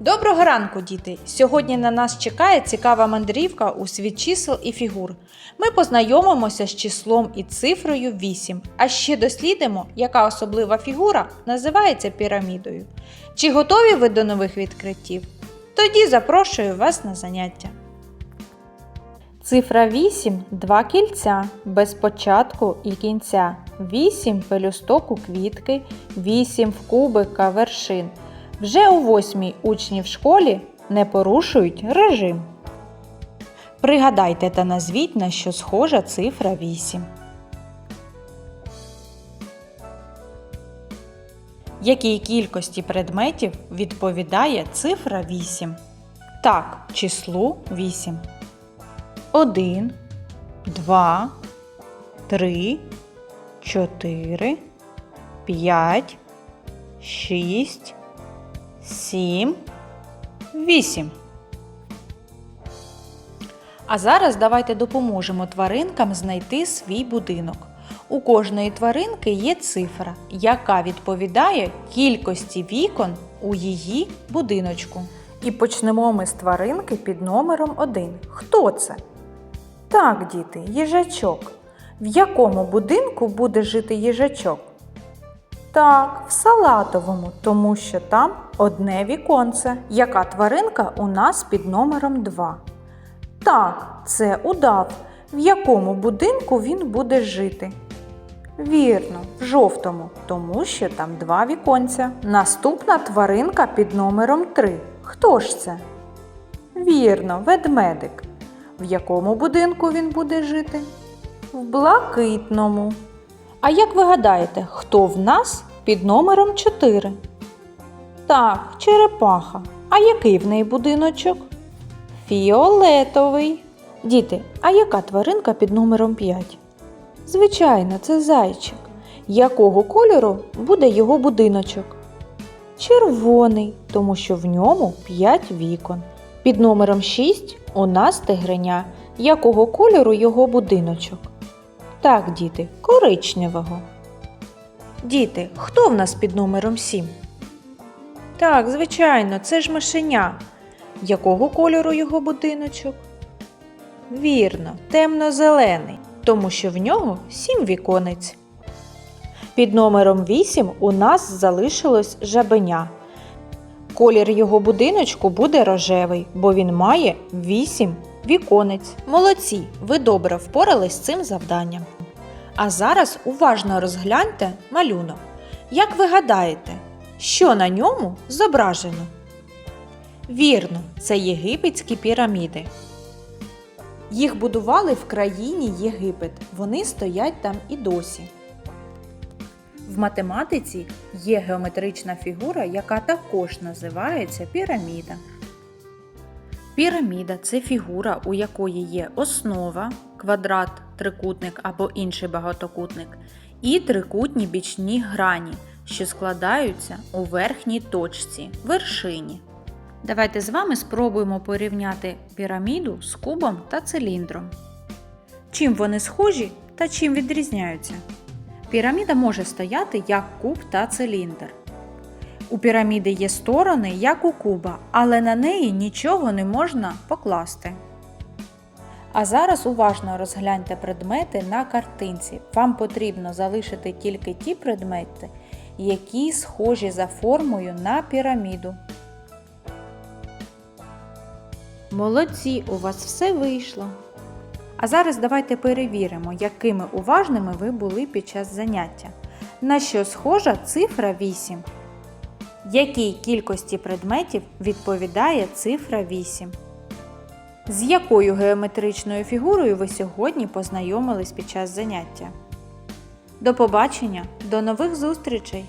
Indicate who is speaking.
Speaker 1: Доброго ранку, діти! Сьогодні на нас чекає цікава мандрівка у світ чисел і фігур. Ми познайомимося з числом і цифрою 8, а ще дослідимо, яка особлива фігура називається пірамідою. Чи готові ви до нових відкриттів? Тоді запрошую вас на заняття. Цифра 8 два кільця без початку і кінця. 8 пелюсток у квітки, 8 в кубика вершин. Вже у восьмій учні в школі не порушують режим. Пригадайте та назвіть, на що схожа цифра 8. Якій кількості предметів відповідає цифра 8? Так, числу 8. 1, 2, 3, 4, 5, 6, 7, 8. А зараз давайте допоможемо тваринкам знайти свій будинок. У кожної тваринки є цифра, яка відповідає кількості вікон у її будиночку. І почнемо ми з тваринки під номером 1. Хто це? Так, діти, їжачок. В якому будинку буде жити їжачок? Так, в салатовому, тому що там одне віконце. Яка тваринка у нас під номером 2? Так, це удав. В якому будинку він буде жити? Вірно, в жовтому, тому що там два віконця. Наступна тваринка під номером 3. Хто ж це? Вірно, ведмедик. В якому будинку він буде жити? В блакитному. А як ви гадаєте, хто в нас під номером 4? Так, черепаха. А який в неї будиночок? Фіолетовий. Діти, а яка тваринка під номером 5? Звичайно, це зайчик. Якого кольору буде його будиночок? Червоний, тому що в ньому 5 вікон. Під номером 6 у нас тигреня. Якого кольору його будиночок? Так, діти, коричневого. Діти, хто в нас під номером 7? Так, звичайно, це ж мишеня. Якого кольору його будиночок? Вірно, темно-зелений, тому що в нього сім віконець. Під номером 8 у нас залишилось жабеня. Колір його будиночку буде рожевий, бо він має 8 віконець. Молодці, ви добре впорались з цим завданням. А зараз уважно розгляньте малюнок. Як ви гадаєте, що на ньому зображено? Вірно, це єгипетські піраміди. Їх будували в країні Єгипет. Вони стоять там і досі. В математиці є геометрична фігура, яка також називається піраміда. Піраміда це фігура, у якої є основа, квадрат, трикутник або інший багатокутник, і трикутні бічні грані, що складаються у верхній точці вершині. Давайте з вами спробуємо порівняти піраміду з кубом та циліндром. Чим вони схожі та чим відрізняються? Піраміда може стояти як куб та циліндр. У піраміди є сторони, як у куба, але на неї нічого не можна покласти. А зараз уважно розгляньте предмети на картинці. Вам потрібно залишити тільки ті предмети, які схожі за формою на піраміду. Молодці, у вас все вийшло. А зараз давайте перевіримо, якими уважними ви були під час заняття. На що схожа цифра 8? Якій кількості предметів відповідає цифра 8? З якою геометричною фігурою ви сьогодні познайомились під час заняття? До побачення, до нових зустрічей!